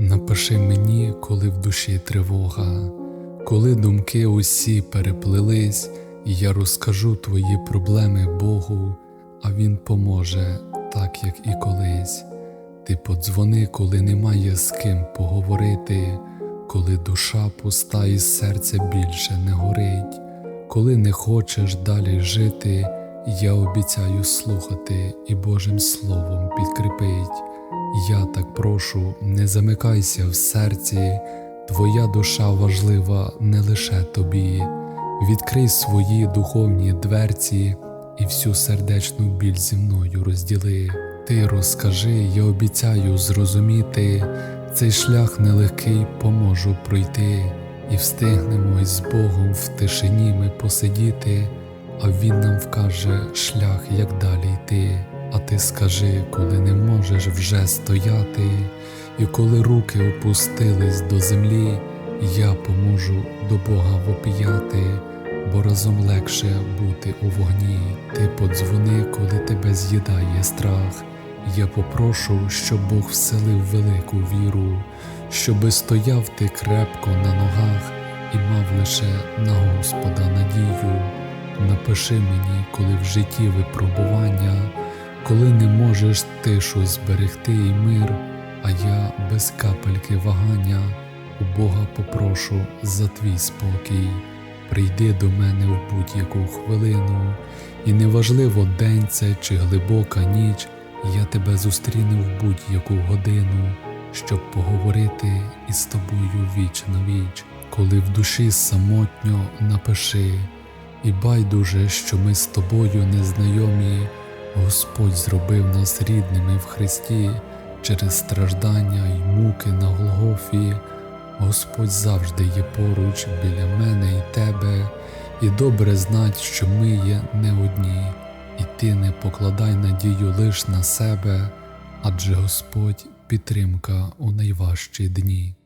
Напиши мені, коли в душі тривога, коли думки усі переплились, і я розкажу твої проблеми Богу, а Він поможе, так як і колись. Ти подзвони, коли немає з ким поговорити, коли душа пуста і серце більше не горить, коли не хочеш далі жити, я обіцяю слухати і Божим Словом підкріпить. Я так прошу, не замикайся в серці, твоя душа важлива не лише тобі. Відкрий свої духовні дверці і всю сердечну біль зі мною розділи. Ти розкажи, я обіцяю зрозуміти, цей шлях нелегкий поможу пройти, і встигнемо із Богом в тишині ми посидіти, а Він нам вкаже шлях, як далі скажи, коли не можеш вже стояти, і коли руки опустились до землі, я поможу до Бога вопіяти, бо разом легше бути у вогні. Ти подзвони, коли тебе з'їдає страх. Я попрошу, щоб Бог вселив велику віру, щоби стояв ти крепко на ногах і мав лише на Господа надію. Напиши мені, коли в житті випробування, коли не можеш тишу зберегти і мир, а я без капельки вагання у Бога попрошу за твій спокій. Прийди до мене в будь-яку хвилину, і неважливо день це чи глибока ніч, я тебе зустріну в будь-яку годину, щоб поговорити із тобою віч на віч, коли в душі самотньо напиши, і байдуже, що ми з тобою незнайомі, Господь зробив нас рідними в Христі через страждання й муки на Голгофі. Господь завжди є поруч біля мене і тебе, і добре знать, що ми є не одні, і ти не покладай надію лиш на себе, адже Господь підтримка у найважчі дні.